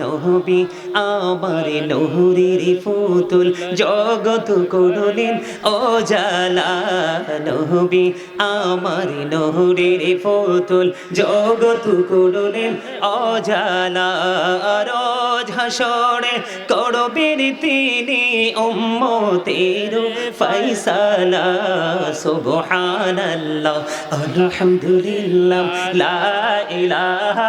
নবী আমার নহরির ফুতুল জগত করলেন ও জালা নবী আমার নহরির ফুতুল জগত করলেন ও জালা রোজ হাসরে করবেন তিনি উম্মতের ফয়সালা, সুবহানাল্লাহ, আলহামদুলিল্লাহ, লা ইলাহা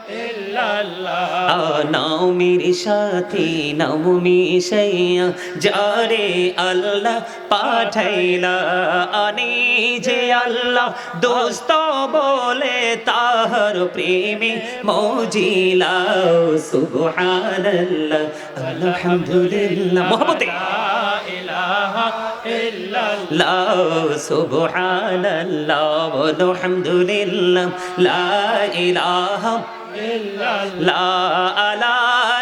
নামের সাথে নাম মিশাইয়া যারে আল্লাহ পাঠাইলা। আনি যে আল্লাহ দোস্ত বলে তাহার প্রেমে মজিলা সুবহানাল্লাহ, আলহামদুলিল্লাহ। মোহাম্মতে লা সুবহানাল্লাহ আলহামদুলিল্লাহ লা ইলাহা লা লা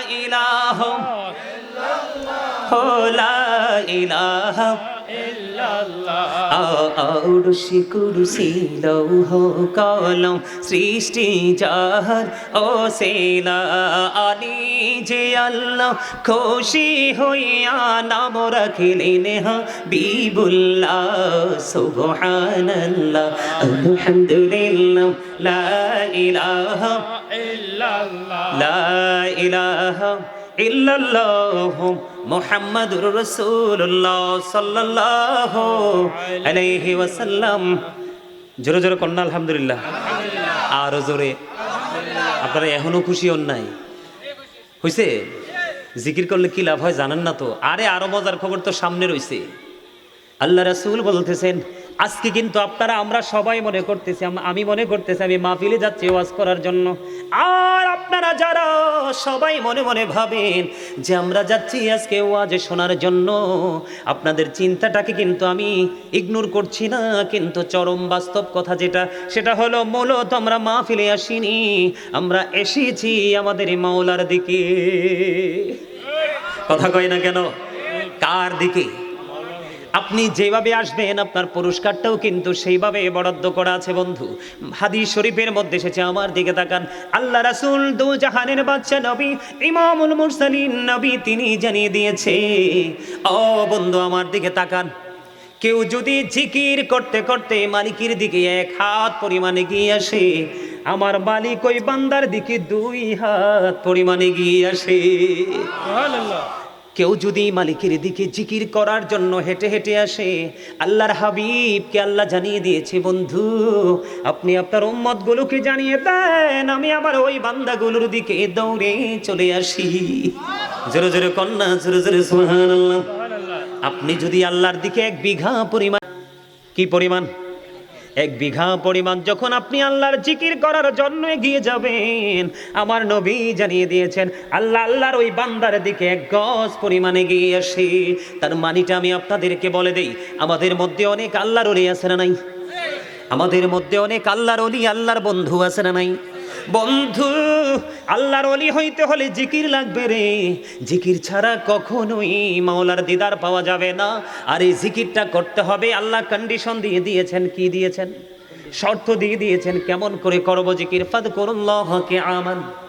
ইলাহা হো লা ইলাহা আউরুষি কুরুসি লৌহ কলম সৃষ্টি যাহার ও সেলা আনি যে আল্লাহ খুশি হইয়া নাম রাখিলেন হাবিবুল্লাহ সুবহানাল্লাহ। আলহামদুলিল্লাহ লা ইলাহা। লা ইলাহা ইল্লাল্লাহ মুহাম্মাদুর রাসূলুল্লাহ সাল্লাল্লাহু আলাইহি ওয়াসাল্লাম। জোরে জোরে কন্যা আলহামদুলিল্লাহ। আরও জোরে। আপনারা এখনও খুশি হন নাই? হইছে? জিকির করলে কি লাভ হয় জানেন না তো? আরে আরও মজার খবর তো সামনে রইছে। আল্লাহ রাসূল বলতেছেন আজকে কিন্তু আপনারা, আমরা সবাই মনে করতেছি, আমি মনে করতেছি, আমি মাহফিলে যাচ্ছি ওয়াজ করার জন্য। আর আপনারা যারা, সবাই মনে মনে ভাবেন যে আমরা যাচ্ছি আজকে ওয়াজ শোনার জন্য। আপনাদের চিন্তাটাকে কিন্তু আমি ইগনোর করছি না, কিন্তু চরম বাস্তব কথা যেটা, সেটা হলো মূলত আমরা মাহফিলে আসিনি, আমরা এসেছি আমাদের মাওলার দিকে। কথা কয় না কেন? কার দিকে? আপনি যেভাবে আসবেন, আপনার পুরস্কারটাও কিন্তু সেইভাবে বরাদ্দ করা আছে, বন্ধু। হাদিস শরীফের মধ্যে এসেছে, আমার দিকে তাকান। আল্লাহ রাসূল দু জাহানের বাচ্চা নবী, ইমামুল মুরসালিন নবী তিনি জানিয়ে দিয়েছে, ও বন্ধু, আমার দিকে তাকান। কেউ যদি জিকির করতে করতে মালিকের দিকে এক হাত পরিমাণে গিয়ে আসে, আমার মালিক ওই বান্দার দিকে দুই হাত পরিমাণে গিয়ে আসে। কেউ যদি মালিকের দিকে জিকির করার জন্য হেঁটে হেঁটে আসে, আল্লাহর হাবিবকে আল্লাহ জানিয়ে দিয়েছে, বন্ধু, আপনি আপনার উম্মতগুলোকে জানিয়ে দেন, আমি আমার ওই বান্দাগুলোর দিকে দৌড়ে চলে আসি। জোরে জোরে কন্যা, জোরে জোরে আপনি যদি আল্লাহর দিকে এক বিঘা পরিমাণ কি পরিমাণ? এক বিঘা পরিমাণ যখন আপনি আল্লাহর জিকির করার জন্য এগিয়ে যাবেন, আমার নবী জানিয়ে দিয়েছেন, আল্লাহ, আল্লাহর ওই বান্দার দিকে এক গজ পরিমাণে গিয়ে আসি। তার মানিটা আমি আপনাদেরকে বলে দেই, আমাদের মধ্যে অনেক আল্লাহর ওলি আছে না নাই? আমাদের মধ্যে অনেক আল্লাহর অলি আল্লাহর বন্ধু আছে না নাই? বন্ধু, আল্লাহর অলি হইতে হলে জিকির লাগবে রে। জিকির ছাড়া কখনোই মাওলার দিদার পাওয়া যাবে না। আর এই জিকিরটা করতে হবে, আল্লাহ কন্ডিশন দিয়ে দিয়েছেন, কি দিয়েছেন? শর্ত দিয়ে দিয়েছেন, কেমন করে করব জিকির? ফাদ করুল্লাহকে আমান।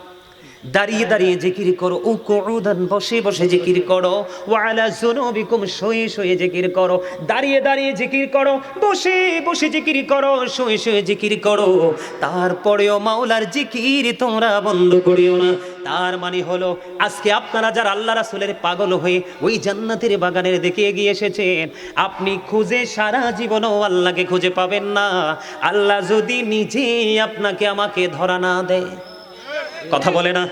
দাঁড়িয়ে দাঁড়িয়ে জিকির করো ও কুউদান বসে বসে জিকির করো, ওয়ালা জুনুবিকুম শুয়ে শুয়ে জিকির করো, দাঁড়িয়ে দাঁড়িয়ে জিকির করো, বসে বসে জিকির করো, শুয়ে শুয়ে জিকির করো। তারপরেও মাওলার জিকির তোমরা বন্ধ করিও না। তার মানে হলো, আজকে আপনারা যারা আল্লাহ রাসূলের পাগল হয়ে ওই জান্নাতের বাগানের দিকে এগিয়ে এসেছেন, আপনি খুঁজে সারা জীবনও আল্লাহকে খুঁজে পাবেন না। আল্লাহ যদি নিজে আপনাকে আমাকে ধরা না দেয় কথা বলে না।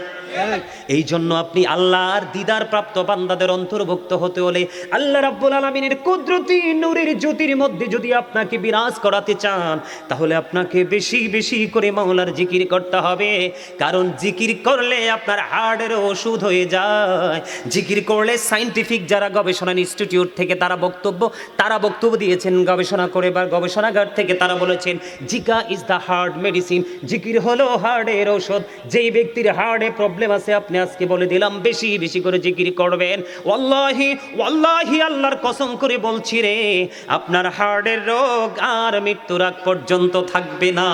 এই জন্য আপনি আল্লাহর দিদার প্রাপ্ত বান্দাদের অন্তর্ভুক্ত হতে হলে আল্লাহ রাব্বুল আলামিনের কুদরতি নূরের জ্যোতির মধ্যে যদি আপনাকে বিরাজ করাতে চান, তাহলে আপনাকে বেশি বেশি করে মাওলার জিকির করতে হবে। কারণ জিকির করলে আপনার হার্টের ওষুধ হয়ে যায়। জিকির করলে সাইন্টিফিক যারা গবেষণা ইনস্টিটিউট থেকে তারা বক্তব্য তারা বক্তব্য দিয়েছেন, গবেষণা করে বা গবেষণাগার থেকে তারা বলেছেন, জিকা ইজ দ্য হার্ট মেডিসিন। জিকির হলো হার্টের ঔষধ যেই ব্যক্তির হার্টে প্রবলেম আছে, আপনি আজকে বলে দিলাম, বেশি বেশি করে জিকির করবেন। ওয়াল্লাহি ওয়াল্লাহি আল্লাহর কসম করে বলছি রে, আপনার হার্টের রোগ আর মৃত্যুর আগ পর্যন্ত থাকবে না।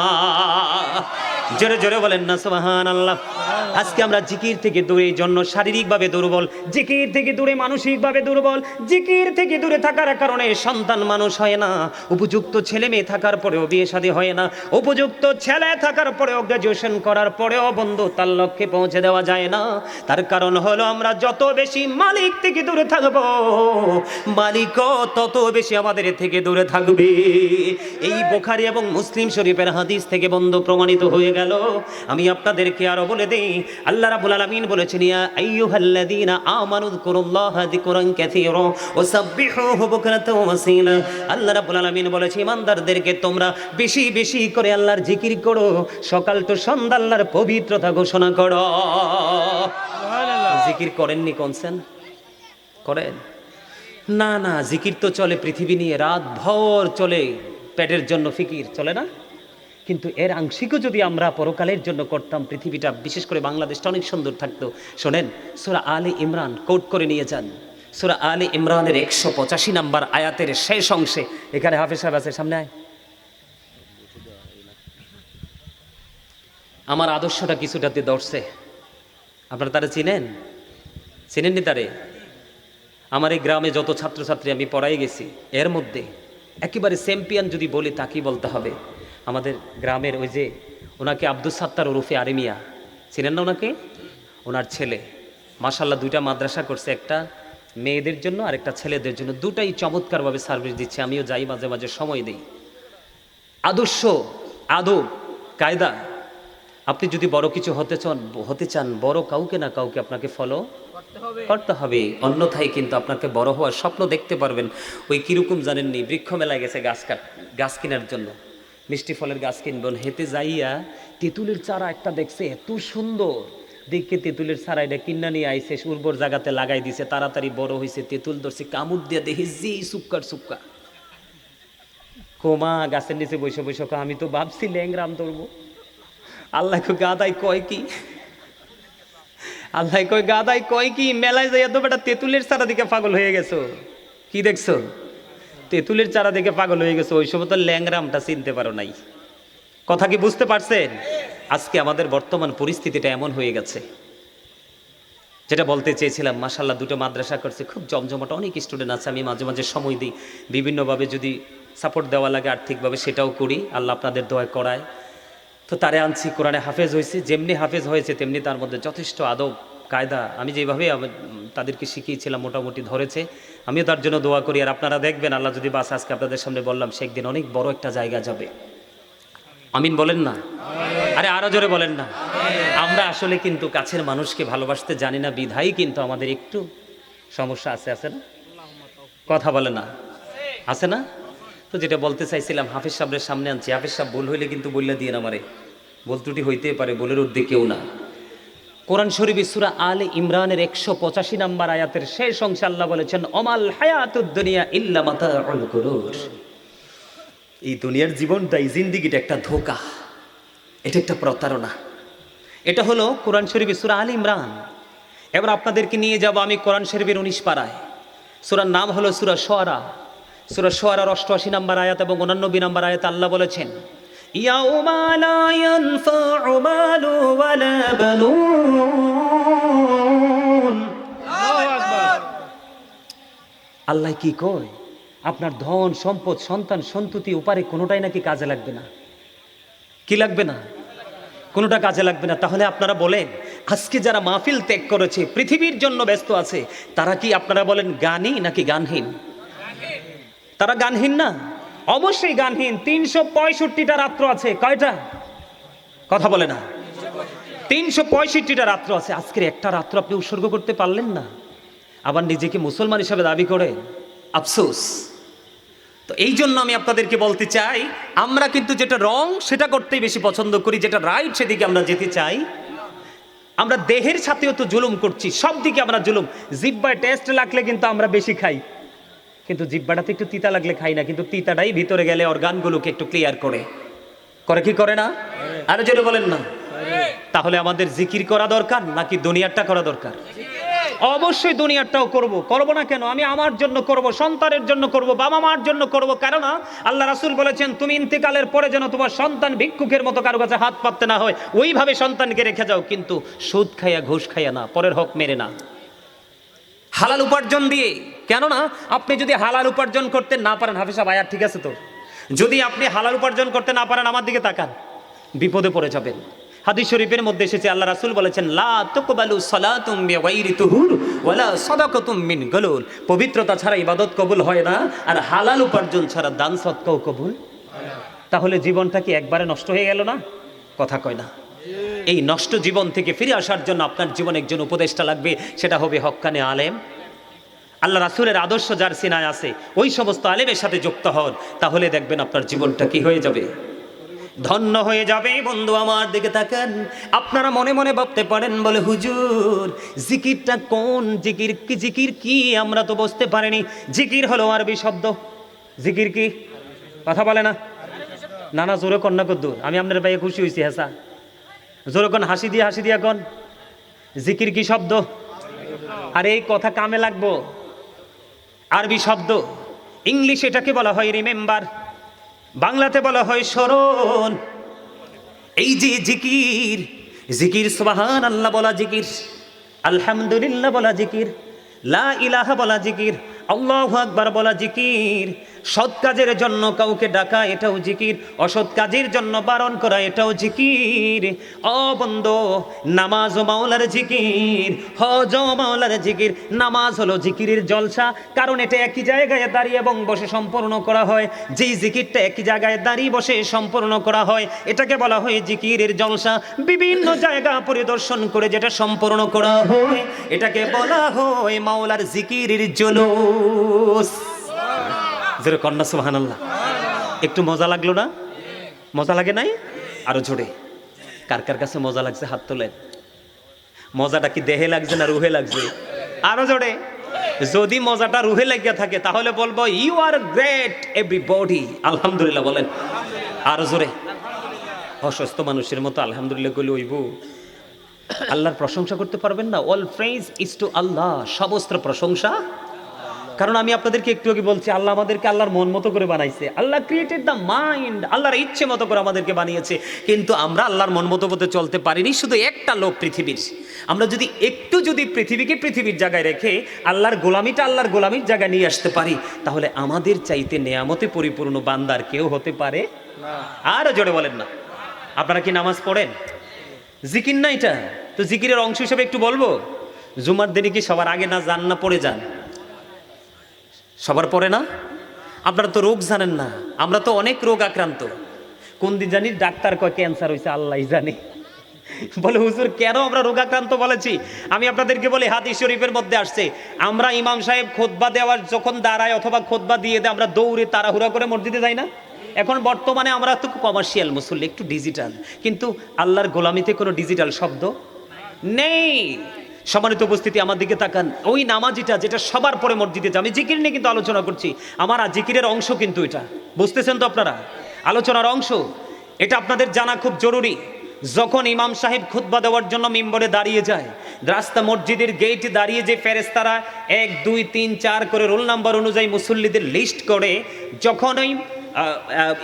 জোরে জোরে বলেন না সোহান আল্লাহ আজকে আমরা জিকির থেকে দূরে জন্য শারীরিকভাবে দুর্বল। জিকির থেকে দূরে, মানসিকভাবে দুর্বল। জিকির থেকে দূরে থাকার কারণে সন্তান মানুষ হয় না। উপযুক্ত ছেলে মেয়ে থাকার পরেও বিয়ে শাদী হয় না। উপযুক্ত ছেলে থাকার পরেও গ্রাজুয়েশন করার পরেও বন্ধু তার লক্ষ্যে পৌঁছে দেওয়া যায় না। তার কারণ হলো আমরা যত বেশি মালিক থেকে দূরে থাকব, মালিকও তত বেশি আমাদের থেকে দূরে থাকবে। এই বোখারি এবং মুসলিম শরীফের হাদিস থেকে বন্ধু প্রমাণিত হয়ে গেল। আমি আপনাদেরকে আরও বলে দেই আল্লাহ রাব্বুল আলামিন বলেছেন ইয়া আইয়ুহাল্লাযীনা আমানু যিকুরুল্লাহা যিকরান কাসীরা ওয়া সাব্বিহুহু বুকরাতাও ওয়া আসীলা। আল্লাহ আলামিন বলেছে ইমানদারদেরকে তোমরা বেশি বেশি করে আল্লাহর জিকির করো। সকাল তো সন্ধ্যা আল্লাহর পবিত্রতা ঘোষণা করো। জিকির করেননি কনসেন করেন? না না জিকির তো চলে পৃথিবী নিয়ে রাত ভর চলে পেটের জন্য ফিকির চলে না? কিন্তু এর আংশিকও যদি আমরা পরকালের জন্য করতাম, পৃথিবীটা বিশেষ করে বাংলাদেশটা অনেক সুন্দর থাকতো। শোনেন, সুরা আলী ইমরান কোট করে নিয়ে যান। সুরা আলী ইমরানের একশো পঁচাশি নাম্বার আয়াতের শেষ অংশে। এখানে হাফেজ সাহেব আছে, সামনে আয়। আমার আদর্শটা কিছুটাতে দর্শে আপনারা তারা চিনেন? চিনেননি তারে? আমার এই গ্রামে যত ছাত্রছাত্রী আমি পড়াই গেছি, এর মধ্যে একেবারে চ্যাম্পিয়ন যদি বলি তাকেই বলতে হবে। আমাদের গ্রামের ওই যে ওনাকে আব্দুল সাত্তার ওরফে আরেমিয়া চিনেন না ওনাকে? ওনার ছেলে। মাসাল্লাহ দুইটা মাদ্রাসা করছে একটা মেয়েদের জন্য আর একটা ছেলেদের জন্য। দুটাই চমৎকারভাবে সার্ভিস দিচ্ছে আমিও যাই মাঝে মাঝে সময় দিই। আদর্শ আদব কায়দা। আপনি যদি বড় কিছু হতে চান হতে চান বড় কাউকে না কাউকে আপনাকে ফলো করতে হবে। অন্যথায় কিন্তু আপনাকে বড় হওয়ার স্বপ্ন দেখতে পারবেন। ওই কীরকম জানেননি বৃক্ষ মেলায় গেছে গাছ কাট গাছ কেনার জন্য। মিষ্টি ফলের গাছ কিনবেন হেতে যাইয়া তেঁতুলের চারা একটা দেখছে, এত সুন্দর। দেখে তেঁতুলের চারা এটা কিনা নিয়ে আইসে উর্বর জায়গাতে লাগাই দিছে, তাড়াতাড়ি বড় হয়েছে তেঁতুল ধরছে কামড় দিয়ে দেখে জি সুক্কার সুক্কা কোমা, গাছের নিচে বসে বসে আমি তো ভাবছি ল্যাংরাম ধরবো। আল্লাহ গাদাই কয় কি? আল্লাহ কয় গাদাই কয় কি? মেলায় যাইয়া তো বেটা তেঁতুলের চারা দিকে পাগল হয়ে গেছো। কি দেখছ? তেঁতুলের চারা দেখে পাগল হয়ে গেছে, ওই সময় তো ল্যাংরামটা চিনতে পারো নাই। কথা কি বুঝতে পারছেন? আজকে আমাদের বর্তমান পরিস্থিতিটা এমন হয়ে গেছে। যেটা বলতে চেয়েছিলাম মাসাল্লাহ দুটো মাদ্রাসা করছে, খুব জমজমাট অনেক স্টুডেন্ট আছে, আমি মাঝে মাঝে সময় দিই। বিভিন্নভাবে যদি সাপোর্ট দেওয়া লাগে আর্থিকভাবে সেটাও করি, আল্লাহ আপনাদের দোয়া করায়। তো তারে আনছি, কোরআনে হাফেজ হয়েছে, যেমনি হাফেজ হয়েছে, তেমনি তার মধ্যে যথেষ্ট আদব, কায়দা, আমি যেভাবে তাদেরকে শিখিয়েছিলাম, মোটামুটি ধরেছে। আমিও তার জন্য দোয়া করি, আর আপনারা দেখবেন, আল্লাহ যদি বাস, আজকে আপনাদের সামনে বললাম, সে একদিন অনেক বড় একটা জায়গা যাবে। আমিন বলেন না? আরে আরও জোরে বলেন না। আমরা আসলে কিন্তু কাছের মানুষকে ভালোবাসতে জানি না, বিধাই কিন্তু আমাদের একটু সমস্যা আছে আছে না? কথা বলে না। আছে না? তো যেটা বলতে চাইছিলাম, হাফিজ সাহেবের সামনে আনছি। হাফিজ সাহেব ভুল হইলে কিন্তু বললে দিয়ে আমারে। ভুল ত্রুটি হইতেই পারে বলের ঊর্ধ্বে কেউ না। কোরআন শরীফ সুরা আল ইমরানের একশো পঁচাশি নাম্বার আয়াতের শেষ অংশে আল্লাহ বলেছেন অমাল হায়াতুদ দুনিয়া ইল্লা গুরুর। এই দুনিয়ার জীবনটা এই জিন্দিগিটা একটা ধোকা। এটা একটা প্রতারণা। এটা হলো কোরআন শরীফের সুরা আল ইমরান। এবার আপনাদেরকে নিয়ে যাব আমি কোরআন শরীফের উনিশ পাড়ায়। সুরার নাম হলো সুরা সোয়ারা। সুরা সোয়ারার অষ্টআশি নাম্বার আয়াত এবং উনানব্বই নাম্বার আয়াত আল্লাহ বলেছেন يوم لا ينفع مال ولا بنون আল্লাহ কি কয় আপনার ধন সম্পদ সন্তান সন্ততি উপারে কোনোটাই নাকি কাজে লাগবে না কি লাগবে না কোনোটা কাজে লাগবে না তাহলে আপনারা বলেন আজকে যারা মাহফিল ত্যাগ করেছে পৃথিবীর জন্য ব্যস্ত আছে তারা কি আপনারা বলেন গানই নাকি গানহীন তারা গানহীন না অবশ্যই গানহীন, তিনশো পঁয়ষট্টিটা রাত্র আছে। কয়টা? কথা বলে না। তিনশো পঁয়ষট্টিটা রাত্র আছে। আজকের একটা রাত্র আপনি উৎসর্গ করতে পারলেন না। আবার নিজেকে মুসলমান হিসাবে দাবি করে? আফসোস। তো এই জন্য আমি আপনাদেরকে বলতে চাই, আমরা কিন্তু যেটা রং, সেটা করতেই বেশি পছন্দ করি, যেটা রাইট সেদিকে আমরা যেতে চাই। আমরা দেহের সাথেও তো জুলুম করছি সব দিকে আমরা জুলুম। জিব্বায় টেস্ট লাগলে কিন্তু আমরা বেশি খাই। কিন্তু জিব্বাটাতে একটু তিতা লাগলে খাই না, কিন্তু তিতাটাই ভিতরে গেলে অর্গানগুলোকে একটু ক্লিয়ার করে। করে কি করে না? আরও জোরে বলেন না। তাহলে আমাদের জিকির করা দরকার নাকি দুনিয়ারটা করা দরকার? অবশ্যই দুনিয়ারটাও করব। করব না কেন? আমি আমার জন্য করব, সন্তানের জন্য করব বাবা মার জন্য করব। কেননা আল্লাহ রাসূল বলেছেন, তুমি ইন্তেকালের পরে যেন তোমার সন্তান ভিক্ষুকের মতো কারও কাছে হাত পাততে না হয়, ওইভাবে সন্তানকে রেখে যাও, কিন্তু সুদ খাইয়া ঘুষ খাইয়া না, পরের হক মেরে না। হালাল উপার্জন দিয়ে কেননা আপনি যদি হালাল উপার্জন করতে না পারেন, হাফিজ সাহেব আয়াত ঠিক আছে তো? যদি আপনি হালাল উপার্জন করতে না পারেন, আমার দিকে তাকান। বিপদে পড়ে যাবেন। হাদিস শরীফের মধ্যে এসেছে, আল্লাহ রাসুল বলেছেন, লা তুকবালু সালাতুম বিগাইরি তুহুর ওয়ালা সাদাকাতুম মিন গালুল। পবিত্রতা ছাড়া ইবাদত কবুল হয় না, আর হালাল উপার্জন ছাড়া দান সদকাও কবুল? তাহলে জীবনটা কি একবারে নষ্ট হয়ে গেল না? কথা কয় না। এই নষ্ট জীবন থেকে ফিরে আসার জন্য আপনার জীবনে একজন উপদেষ্টা লাগবে, সেটা হবে হক্কানে আলেম। আল্লাহ রাসূলের আদর্শ যার সিনায় আছে, ওই সমস্ত আলেমের সাথে যুক্ত হন, তাহলে দেখবেন আপনার জীবনটা কি হয়ে যাবে। ধন্য হয়ে যাবে বন্ধু আমার দিকে তাকান। আপনারা মনে মনে ভাবতে পারেন, বলে হুজুর, জিকিরটা কোন জিকির, কি জিকির কি আমরা তো বুঝতে পারিনি। জিকির হলো আরবি শব্দ। জিকির কি? কথা বলে না। না না, জোরে কন্যা কদ্দুর। আমি আপনার ভাইয়ে খুশি হয়েছি হেসা জোরে কন হাসি দিয়ে, হাসি দিয়া কন জিকির কি শব্দ? আর, এই কথা কামে লাগবো। আরবি শব্দ। ইংলিশ এটাকে বলা হয় রিমেম্বার বাংলাতে বলা হয় স্মরণ। এই যে জিকির জিকির সোহান আল্লাহ বলা জিকির, আলহামদুলিল্লাহ বলা জিকির, লা ইলাহা বলা জিকির আল্লাহ আকবার বলা জিকির। সৎ কাজের জন্য কাউকে ডাকা, এটাও জিকির। অসৎ কাজের জন্য বারণ করা, এটাও জিকির। অ বন্ধ নামাজ ও মাওলার জিকির হজ ও মাওলার জিকির। নামাজ হলো জিকিরের জলসা, কারণ এটা একই জায়গায় দাঁড়িয়ে এবং বসে সম্পূর্ণ করা হয়। যেই জিকিরটা একই জায়গায় দাঁড়িয়ে বসে সম্পূর্ণ করা হয়, এটাকে বলা হয় জিকিরের জলসা। বিভিন্ন জায়গা পরিদর্শন করে যেটা সম্পূর্ণ করা হয়, এটাকে বলা হয় মাওলার জিকিরের জলুস। জোরে কন্যা আল্লাহ একটু মজা লাগল না? মজা লাগে নাই? আরও জোরে। কার কার কাছে মজা লাগছে হাত তোলেন। মজাটা কি দেহে লাগছে না রুহে লাগছে? আরও জোরে। যদি মজাটা রুহে লাগিয়া থাকে, তাহলে বলব you are great everybody আলহামদুলিল্লাহ বলেন। আরও জোরে। অসুস্থ মানুষের মতো আলহামদুলিল্লাহ কইলে ওইব আল্লাহর প্রশংসা করতে পারবেন না। All praise is to Allah সমস্ত প্রশংসা কারণ আমি আপনাদেরকে একটু আগে বলছি, আল্লাহ আমাদেরকে আল্লাহর মন মতো করে বানাইছে। আল্লাহ ক্রিয়েটেড দ্য মাইন্ড আল্লাহর ইচ্ছে মতো করে আমাদেরকে বানিয়েছে। কিন্তু আমরা আল্লাহর মন মতো মতো চলতে পারিনি, শুধু একটা লোক পৃথিবীর। আমরা যদি একটু যদি পৃথিবীকে পৃথিবীর জায়গায় রেখে আল্লাহর গোলামিটা আল্লাহর গোলামির জায়গায় নিয়ে আসতে পারি, তাহলে আমাদের চাইতে নেয়ামতে পরিপূর্ণ বান্দার কেউ হতে পারে আরও জোরে বলেন না। আপনারা কি নামাজ পড়েন? জিকির না এটা? তো জিকিরের অংশ হিসেবে একটু বলব? জুমার দিনে কি সবার আগে না যান না পড়ে যান? সবার পরে না? আপনারা তো রোগ জানেন না, আমরা তো অনেক রোগ আক্রান্ত। কোন দিন জানি ডাক্তার কয় ক্যান্সার হয়েছে আল্লাহ জানে। বলে, হুজুর, কেন আমরা রোগাক্রান্ত বলেছি? আমি আপনাদেরকে বলি, হাদিস শরীফের মধ্যে আসছে, আমরা ইমাম সাহেব খোদবা দেওয়ার যখন দাঁড়ায় অথবা খোদবা দিয়ে দেয়, আমরা দৌড়ে তাড়াহুড়া করে মসজিদে যাই না? এখন বর্তমানে আমরা তো কমার্শিয়াল মুসল্লি, একটু ডিজিটাল কিন্তু আল্লাহর গোলামিতে কোনো ডিজিটাল শব্দ নেই। সম্মানিত উপস্থিতি আমার দিকে তাকান। ওই নামাজিটা যেটা সবার পরে মসজিদে যায় আমি জিকির নিয়ে কিন্তু আলোচনা করছি। আমার জিকিরের অংশ কিন্তু এটা। বুঝতেছেন তো আপনারা? আলোচনার অংশ। এটা আপনাদের জানা খুব জরুরি। যখন ইমাম সাহেব খুতবা দেওয়ার জন্য মিম্বরে দাঁড়িয়ে যায় রাস্তা মসজিদের গেটে দাঁড়িয়ে যে ফেরেস্তারা এক দুই তিন চার করে রোল নাম্বার অনুযায়ী মুসল্লিদের লিস্ট করে যখন ওই আহ, আহ,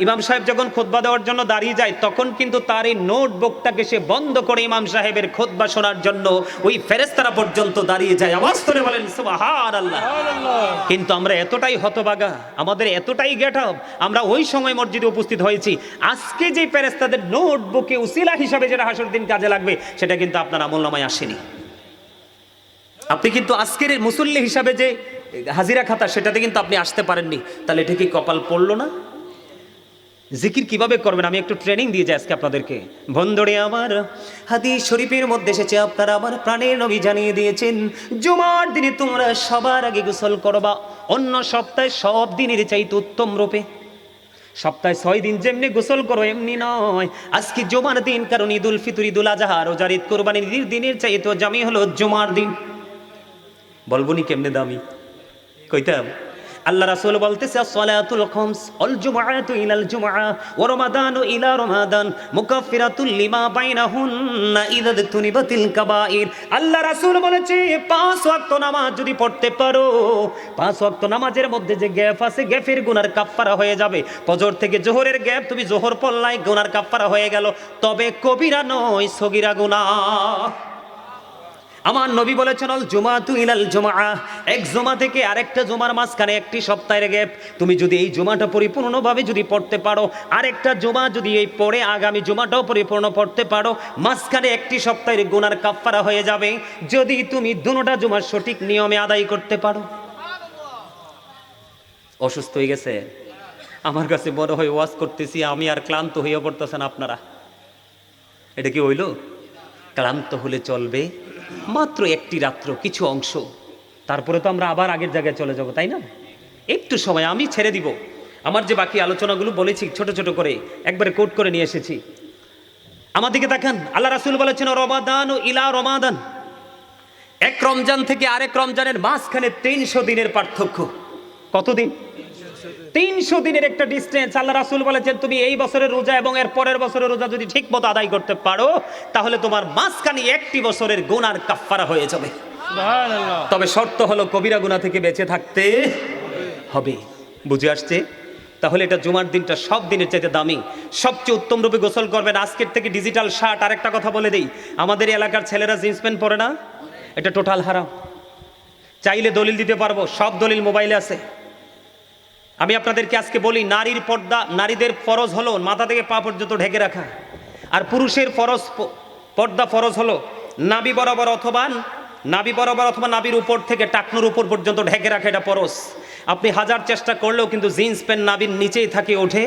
ইমাম সাহেব যখন খোদবা দেওয়ার জন্য দাঁড়িয়ে যায় তখন কিন্তু তার এই নোটবুকটাকে সে বন্ধ করে ইমাম সাহেবের খোদবা শোনার জন্য ওই ফেরেস্তারা পর্যন্ত দাঁড়িয়ে যায়। আওয়াজ করে বলেন সুবহান আল্লাহ কিন্তু আমরা এতটাই হতবাগা আমাদের এতটাই গেট আপ আমরা ওই সময় মসজিদে উপস্থিত হয়েছি। আজকে যে ফেরেস্তাদের নোটবুকে উসিলা হিসাবে যেটা হাসর দিন কাজে লাগবে সেটা কিন্তু আপনার আমল নামায় আসেনি। আপনি কিন্তু আজকের মুসল্লি হিসাবে যে হাজিরা খাতা সেটাতে কিন্তু আপনি আসতে পারেননি। তাহলে এটা কি কপাল পড়ল না? জিকির কীভাবে করবেন? আমি একটু ট্রেনিং দিয়ে যাই আজকে আপনাদেরকে। বন্ধুরে আমার, হাদিস শরীফের মধ্যে এসেছে, আপনারা আমার প্রাণের নবী জানিয়ে দিয়েছেন, জুমার দিনে তোমরা সবার আগে গোসল করবা, অন্য সপ্তাহে সব দিনের চাইতে উত্তম রূপে। সপ্তাহে ছয় দিন যেমনি গোসল করো, এমনি নয়। আজকে জুমার দিন, কারণ ঈদুল ফিতর, ঈদুল আজহা রোজার ঈদ কোরবানির ঈদের দিনের চাইতে জামি হলো জুমার দিন। বলবনি কেমনে দামি? কইতাম আল্লাহ রাসূল বলতেছে সলাতুল খামস অল জুমআতু ইলাল ওয়া রমাদানু ইলা রমাদান মুকাফফিরাতুল লিমা বাইনাহুন্না ইযা তুনিবাতিল কাবাইর আল্লাহ রাসূল বলেছে, পাঁচ ওয়াক্ত নামাজ যদি পড়তে পারো, পাঁচ ওয়াক্ত নামাজের মধ্যে যে গ্যাপ আছে, গ্যাপের গুনার কাফফারা হয়ে যাবে। ফজর থেকে জোহরের গ্যাপ, তুমি জোহর পড়লাই, গুনার কাফফারা হয়ে গেল। তবে কবিরা নয়, সগীরা গুনাহ। আমার নবী বলেছেন, অল জুমা তু ইলাল জুমা এক জুমা থেকে আরেকটা জুমার মাঝখানে একটি সপ্তাহের গ্যাপ। তুমি যদি এই জুমাটা পরিপূর্ণভাবে যদি পড়তে পারো, আরেকটা জুমা যদি এই পরে আগামী জুমাটাও পরিপূর্ণ পড়তে পারো, মাঝখানে একটি সপ্তাহের গুনার কাফফারা হয়ে যাবে। যদি তুমি দুটোটা জুমার সঠিক নিয়মে আদায় করতে পারো। অসুস্থ হয়ে গেছে। আমার কাছে বড় হয়ে ওয়াজ করতেছি, আমি আর ক্লান্ত হয়ে পড়তেছেন আপনারা। এটা কি হইল? ক্লান্ত হলে চলবে। মাত্র একটি রাত্র, কিছু অংশ। তারপরে তো আমরা আবার আগের জায়গায় চলে যাব, তাই না? একটু সময়, আমি ছেড়ে দিব। আমার যে বাকি আলোচনাগুলো বলেছি, ছোট ছোট করে, একবারে কোট করে নিয়ে এসেছি। আমার দিকে দেখেন আল্লাহ রাসুল বলেছেন, রমাদান ও ইলা রমাদান। এক রমজান থেকে আরেক রমজানের মাঝখানে তিনশো দিনের পার্থক্য। কতদিন? তিনশো দিনের একটা ডিস্টেন্স আল্লাহ রাসুল বলেছেন তুমি এই বছরের রোজা এবং এর পরের বছরের রোজা যদি ঠিক মতো আদায় করতে পারো তাহলে তোমার মাঝখানে একটি বছরের গুনার কাফফারা হয়ে যাবে। তবে শর্ত হলো কবিরা গুণা থেকে বেঁচে থাকতে হবে। বুঝে আসছে? তাহলে এটা জুমার দিনটা সব দিনের চাইতে দামি। সবচেয়ে উত্তম রূপে গোসল করবেন আজকের থেকে ডিজিটাল শার্ট আরেকটা কথা বলে দিই আমাদের এলাকার ছেলেরা জিন্স প্যান্ট পরে না? এটা টোটাল হারাম। চাইলে দলিল দিতে পারব সব দলিল মোবাইলে আছে। আমি আপনাদেরকে আজকে বলি, নারীর পর্দা, নারীদের ফরজ হলো মাথা থেকে পা পর্যন্ত ঢেকে রাখা। আর পুরুষের ফরজ পর্দা ফরজ হলো নাবি বরাবর অথবা নাবি বরাবর অথবা নাবির উপর থেকে টাকনুর উপর পর্যন্ত ঢেকে রাখা এটা ফরজ। আপনি হাজার চেষ্টা করলেও কিন্তু জিন্স প্যান্ট নাবির নিচেই থাকে, ওঠে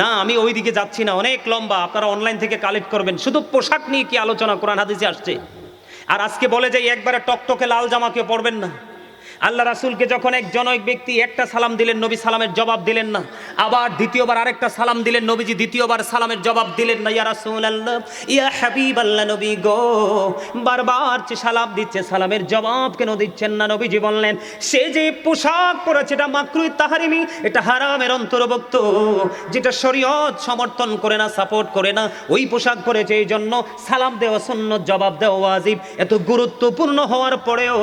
না। আমি ওই দিকে যাচ্ছি না, অনেক লম্বা। আপনারা অনলাইন থেকে কালেক্ট করবেন। শুধু পোশাক নিয়ে কি আলোচনা, কোরআন হাদিসে আসছে। আর আজকে বলে যে একবারে টকটকে লাল জামা কেউ পরবেন না। আল্লাহ রাসুলকে যখন এক জনক ব্যক্তি একটা সালাম দিলেন, নবী সালামের জবাব দিলেন না, আবার দ্বিতীয়বার আরেকটা সালাম দিলেন, নবীজি দ্বিতীয়বার সালামের জবাব দিলেন না, ইয়া রাসুল আল্লাহ ইয়া হাবিব আল্লাহ নবী গো, বারবার যে সালাম দিচ্ছে, সালামের জবাব কেন দিচ্ছেন না? নবীজি বললেন, সে যে পোশাক পরেছে, এটা মাকরুই তাহারিমি, এটা হারামের অন্তর্ভুক্ত, যেটা শরীয়ত সমর্থন করে না, সাপোর্ট করে না, ওই পোশাক পরেছে, এই জন্য সালাম দেওয়া সুন্নত, জবাব দেওয়া ওয়াজিব। এত গুরুত্বপূর্ণ হওয়ার পরেও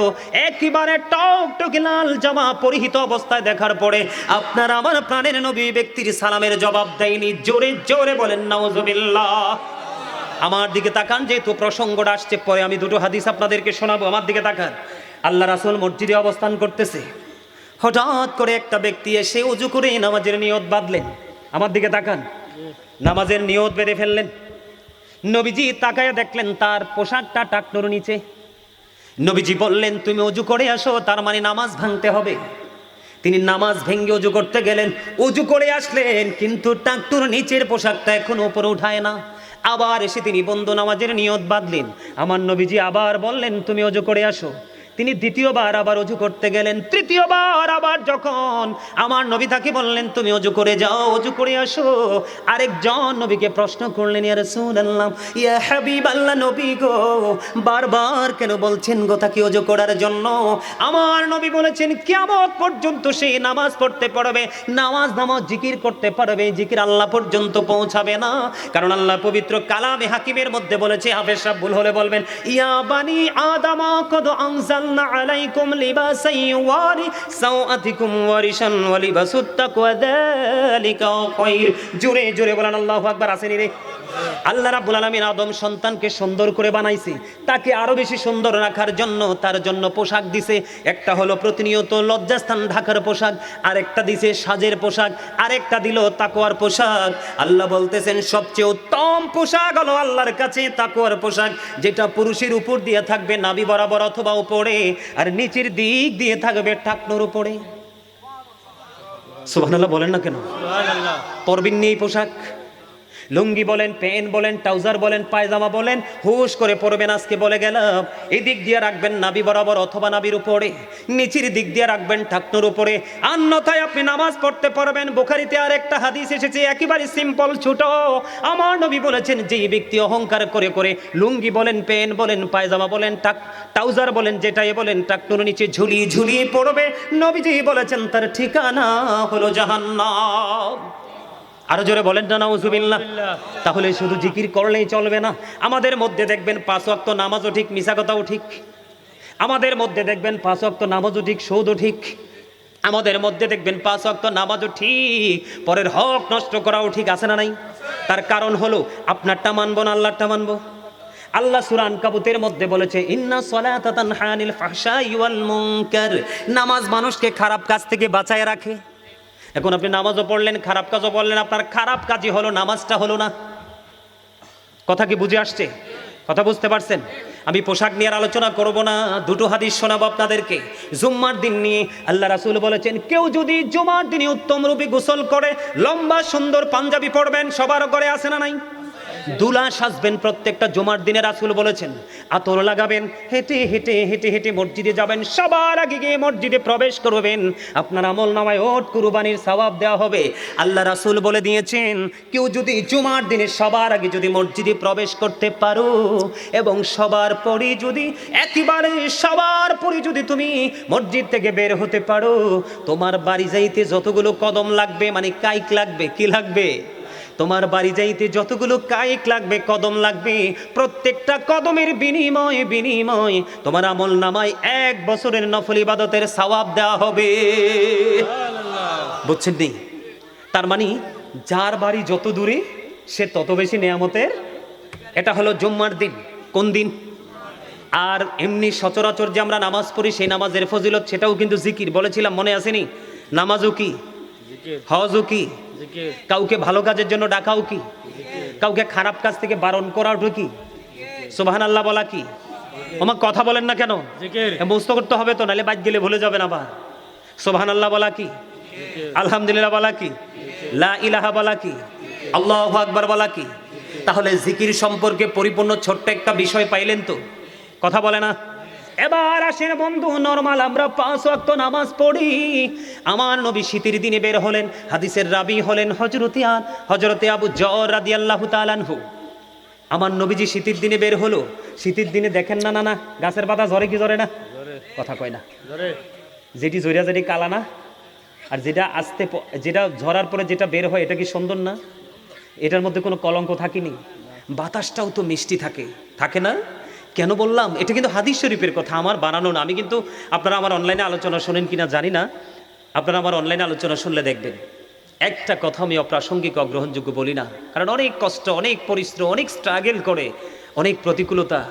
একেবারে টক টক লাল জামা পরিহিত অবস্থায় দেখার পরে আপনার আমার প্রাণের নবী ব্যক্তির সালামের জবাব দেয়নি। জোরে জোরে বলেন, নাউজুবিল্লাহ। আমার দিকে তাকান, যেহেতু প্রসঙ্গটা আসছে, পরে আমি দুটো হাদিস আপনাদেরকে শোনাবো। আমার দিকে তাকান। আল্লাহ রাসূল মসজিদে অবস্থান করতেছে। হঠাৎ করে একটা ব্যক্তি এসে উজু করে নামাজের নিয়ত বাঁধলেন। আমার দিকে তাকান। নামাজের নিয়ত বেঁধে ফেললেন। নবীজি তাকায় দেখলেন, তার পোশাকটা টাকনোর নিচে। নবীজি বললেন, তুমি অজু করে আসো, তার মানে নামাজ ভাঙতে হবে। তিনি নামাজ ভেঙ্গে অজু করতে গেলেন। অজু করে আসলেন, কিন্তু টাকটুর নিচের পোশাকটা এখন উপরে উঠায় না। আবার এসে তিনি বন্ধু নামাজের নিয়ত বাঁধলেন। আমার নবীজি আবার বললেন, তুমি অজু করে আসো। তিনি দ্বিতীয়বার আবার অজু করতে গেলেন। তৃতীয়বার আবার যখন আমার নবী তাকে বললেন, তুমি অজু করে যাও, অজু করে আসো। আরেকজন নবীকে প্রশ্ন করলেন, ইয়া রাসূলুল্লাহ, ইয়া হাবিবাল্লাহ নবী গো, বারবার কেন বলছেন গো তাকে অজু করার জন্য? আমার নবী বলেছেন কেমন পর্যন্ত সে নামাজ পড়তে পারবে, নামাজ নামাজ জিকির করতে পারবে, জিকির আল্লাহ পর্যন্ত পৌঁছাবে না। কারণ আল্লাহ পবিত্র কালামে হাকিমের মধ্যে বলেছে, হাফেজ সাহেব ভুল হলে বলবেন, ইয়া বানি আদামা, কদ জোরে জোরে বলেন আল্লাহু আকবার আসেনি রে। আল্লাহ রাব্বুল আলামিন আদম সন্তানকে সুন্দর করে বানাইছে। তাকে আরও বেশি সুন্দর রাখার জন্য তার জন্য পোশাক দিছে। একটা হলো প্রতিনিয়ত লজ্জাস্থান ঢাকার পোশাক আরেকটা দিছে সাজের পোশাক আরেকটা দিল তাকওয়ার পোশাক। আল্লাহ বলতেছেন সবচেয়ে উত্তম পোশাক হলো আল্লাহর কাছে তাকওয়ার পোশাক যেটা পুরুষের উপর দিয়ে থাকবে নাভি বরাবর অথবা উপরে আর নিচের দিক দিয়ে থাকবে টাকনোর উপরে। সুবহানাল্লাহ বলেন না কেন? পরবিন নেই পোশাক। লুঙ্গি বলেন, প্যান্ট বলেন, ট্রাউজার বলেন, পায়জামা বলেন, হুশ করে পরবেন আজকে বলে গেলাম। এই দিক দিয়ে রাখবেন নাবি বরাবর অথবা নাবির উপরে, নিচের দিক দিয়ে রাখবেন ঠাকনুর উপরে। অন্যথায় আপনি নামাজ পড়তে পারবেন। বোখারিতে আর একটা হাদিস এসেছে, একেবারে সিম্পল ছোট। আমার নবী বলেছেন, যেই ব্যক্তি অহংকার করে করে লুঙ্গি বলেন, প্যান্ট বলেন, পায়জামা বলেন, টাক, ট্রাউজার বলেন, যেটাই বলেন টাকনুর নিচে ঝুলিয়ে ঝুলিয়ে পড়বে। নবীজি বলেছেন, তার ঠিকানা হলো জাহান্নাম। আরও জোরে বলেন না, নাউজুবিল্লাহ। তাহলে শুধু জিকির করলেই চলবে না। আমাদের মধ্যে দেখবেন পাঁচ ওয়াক্ত নামাজও ঠিক মিশা কথাও ঠিক। আমাদের মধ্যে দেখবেন পাঁচ ওয়াক্ত নামাজও ঠিক, সৌদও ঠিক। আমাদের মধ্যে দেখবেন পাঁচ ওয়াক্ত নামাজও ঠিক, পরের হক নষ্ট করাও ঠিক আছে না নাই? তার কারণ হলো, আপনারটা মানবো না আল্লাহরটা মানবো? আল্লাহ সুরান কাবুতের মধ্যে বলেছে, ইন্না সলাতা তানহা আনিল ফাহশাই ওয়াল মুনকার। নামাজ মানুষকে খারাপ কাজ থেকে বাঁচায় রাখে। এখন আপনি নামাজও পড়লেন, খারাপ কাজও পড়লেন, আপনার খারাপ কাজই হলো, নামাজটা হলো না। কথা কি বুঝে আসছে? কথা বুঝতে পারছেন? আমি পোশাক নিয়ে আলোচনা করব না, দুটো হাদিস শোনাবো আপনাদেরকে। জুম্মার দিন নিয়ে আল্লাহ রাসুল বলেছেন, কেউ যদি জুমার দিনে উত্তম রূপে গোসল করে, লম্বা সুন্দর পাঞ্জাবি পরবেন, সবার ঘরে আসে না নাই? দুলা সাজবেন প্রত্যেকটা জুমার দিনে রাসুল বলেছেন, আতর লাগাবেন, হেঁটে হেঁটে হেঁটে হেঁটে মসজিদে যাবেন, সবার আগে গিয়ে মসজিদে প্রবেশ করবেন। আপনার আমল নামায় ওট কুরবানির সওয়াব দেওয়া হবে। আল্লাহ রাসূল বলে দিয়েছেন, কেউ যদি জুমার দিনে সবার আগে যদি মসজিদে প্রবেশ করতে পারো, এবং সবার পরে যদি, একেবারে সবার পরে যদি তুমি মসজিদ থেকে বের হতে পারো, তোমার বাড়ি যাইতে যতগুলো কদম লাগবে মানে কাইক লাগবে, কি লাগবে? তোমার বাড়ি যাইতে যতগুলো কায়েক লাগবে কদম লাগবে প্রত্যেকটা কদমের বিনিময় বিনিময় তোমার আমল নামায় এক বছরের নফল ইবাদতের সওয়াব দেওয়া হবে। বুঝছেন নি? তার মানে যার বাড়ি যত দূরে সে তত বেশি নেয়ামতের। এটা হলো জুম্মার দিন। কোন দিন? আর এমনি সচরাচর যে আমরা নামাজ পড়ি সেই নামাজের ফজিলত সেটাও কিন্তু জিকির। বলেছিলাম মনে আসেনি নামাজও কি? হজও কি? কাউকে ভালো কাজের জন্য ডাকাও কি? কাউকে খারাপ কাজ থেকে বারণ করাও কি? সুবাহান আল্লাহ বলা কি? আমার কথা বলেন না কেন? মুস্ত করতে হবে তো নাহলে বাদ গেলে ভুলে যাবেন আবার। সুবাহান আল্লাহ বলা কি? আলহামদুলিল্লাহ বলা কি? লা ইলাহা বলা কি? আল্লাহ আকবার বলা কি? তাহলে জিকির সম্পর্কে পরিপূর্ণ ছোট্ট একটা বিষয় পাইলেন তো। কথা বলে না? এবার আসেন বন্ধু নরমাল আমরা পাঁচ ওয়াক্ত নামাজ পড়ি। আমার নবী শীতের দিনে বের হলেন হাদিসের রাবি হলেন হজরতে আন হজরতে আবু জর রাদিয়াল্লাহু তাআলাহু আমার নবীজি শীতের দিনে বের হলো। শীতের দিনে দেখেন না না না গাছের পাতা ঝরে কি ঝরে না? কথা কয় না। যেটি জরিয়া যেটি কালা না আর যেটা আসতে যেটা ঝরার পরে যেটা বের হয় এটা কি সুন্দর না? এটার মধ্যে কোনো কলঙ্ক থাকেনি? বাতাসটাও তো মিষ্টি থাকে। থাকে না? কেন বললাম? এটা কিন্তু হাদিস শরীফের কথা, আমার বানানো না। আমি কিন্তু, আপনারা আমার অনলাইনে আলোচনা শোনেন কিনা জানি না। আপনারা আমার অনলাইনে আলোচনা শুনলে দেখবেন। একটা কথা আমি অপ্রাসঙ্গিক অগ্রহণযোগ্য বলি না। কারণ অনেক কষ্ট, অনেক পরিশ্রম, অনেক স্ট্রাগেল করে, অনেক প্রতিকূলতা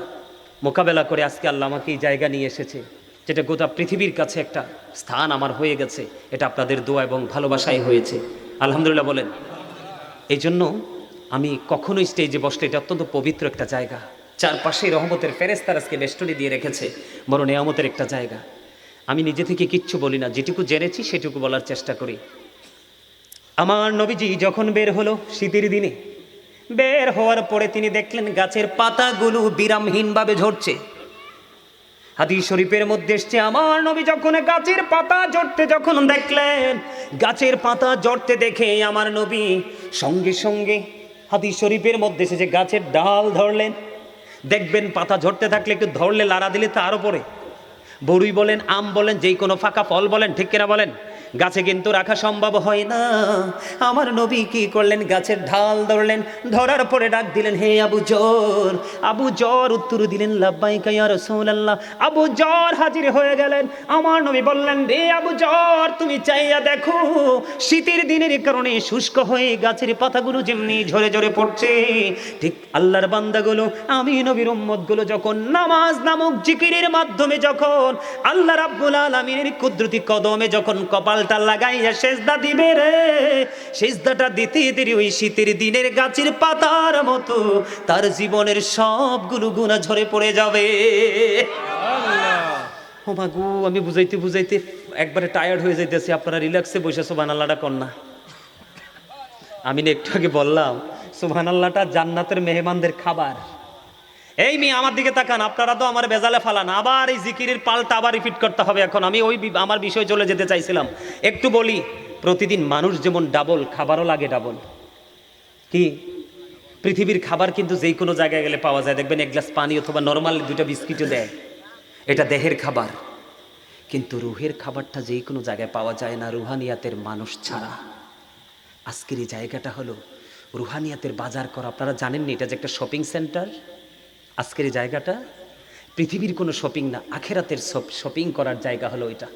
মোকাবেলা করে আজকে আল্লাহ আমাকে এই জায়গা নিয়ে এসেছে, যেটা গোটা পৃথিবীর কাছে একটা স্থান আমার হয়ে গেছে। এটা আপনাদের দোয়া এবং ভালোবাসায় হয়েছে। আলহামদুলিল্লাহ বলেন। এই জন্য আমি কখনোই স্টেজে বসলে এটা অত্যন্ত পবিত্র একটা জায়গা। চারপাশে রহমতের ফেরেস্তার আজকে বেষ্টনী দিয়ে রেখেছে। বড় নেয়ামতের একটা জায়গা। আমি নিজে থেকে কিচ্ছু বলি না, যেটুকু জেনেছি সেটুকু বলার চেষ্টা করি। আমার নবীজি যখন বের হলো শীতের দিনে, বের হওয়ার পরে তিনি দেখলেন গাছের পাতাগুলো বিরামহীনভাবে ঝরছে। হাদিস শরীফের মধ্যে এসছে, আমার নবী যখন গাছের পাতা জড়তে যখন দেখলেন, গাছের পাতা জড়তে দেখে আমার নবী সঙ্গে সঙ্গে হাদিস শরীফের মধ্যে এসেছে, গাছের ডাল ধরলেন। দেখবেন পাতা ঝরতে থাকলে একটু ধরলে লাড়া দিলে তো আরও পরে বড়ুই বলেন, আম বলেন, যেই কোনো ফাঁকা ফল বলেন, ঠিক কিনা বলেন? গাছে কিন্তু রাখা সম্ভব হয় না। আমার নবী কি করলেন? গাছের ঢাল ধরলেন, ধরার পরে ডাক দিলেন, হে আবু জর। আবু জর উত্তর দিলেন রাসূলুল্লাহ। আবু জর হাজির হয়ে গেলেন। আমার নবী বললেন, রে আবু জর, তুমি চাইয়া দেখো, শীতের দিনের কারণে শুষ্ক হয়ে গাছের পাতাগুলো যেমনি ঝরে ঝরে পড়ছে, ঠিক আল্লাহর বান্দাগুলো, আমি নবীর উম্মতগুলো যখন নামাজ নামক জিকিরের মাধ্যমে যখন আল্লাহ রাব্বুল আলামিনের কুদরতি কদমে যখন কপালটা লাগাইয়া সেজদা দিবে রে। সেজদাটা দিতে দেরি ওই শীতের দিনের গাছের পাতার মতো। তার জীবনের সবগুলো গুণা ঝরে পড়ে যাবে। ও মা গো, আমি বুঝাইতে বুঝাইতে একবারে টায়ার্ড হয়ে যাইতেছি। আপনারা রিল্যাক্সে বসে সোবান আল্লাহটা কন্যা আমি একটু আগে বললাম সোবান আল্লাহটা জান্নাতের মেহমানদের খাবার। এই মেয়ে আমার দিকে তাকান, আপনারা তো আমার বেজালে ফালান। আবার এই জিকিরের পাল্টা আবার রিপিট করতে হবে এখন। আমি ওই আমার বিষয়ে চলে যেতে চাইছিলাম। একটু বলি, প্রতিদিন মানুষ যেমন ডাবল খাবারও লাগে ডাবল কি? পৃথিবীর খাবার কিন্তু যেই কোনো জায়গায় গেলে পাওয়া যায়। দেখবেন এক গ্লাস পানি অথবা নর্মাল দুটো বিস্কিটও দেয়। এটা দেহের খাবার। কিন্তু রুহের খাবারটা যেই কোনো জায়গায় পাওয়া যায় না, রুহানিয়াতের মানুষ ছাড়া। আজকের এই জায়গাটা হলো রুহানিয়াতের বাজার করা। আপনারা জানেন না এটা যে একটা শপিং সেন্টার আজকের এই জায়গাটা পৃথিবীর কোনো শপিং না আখেরাতের শপিং করার জায়গা হলো এটা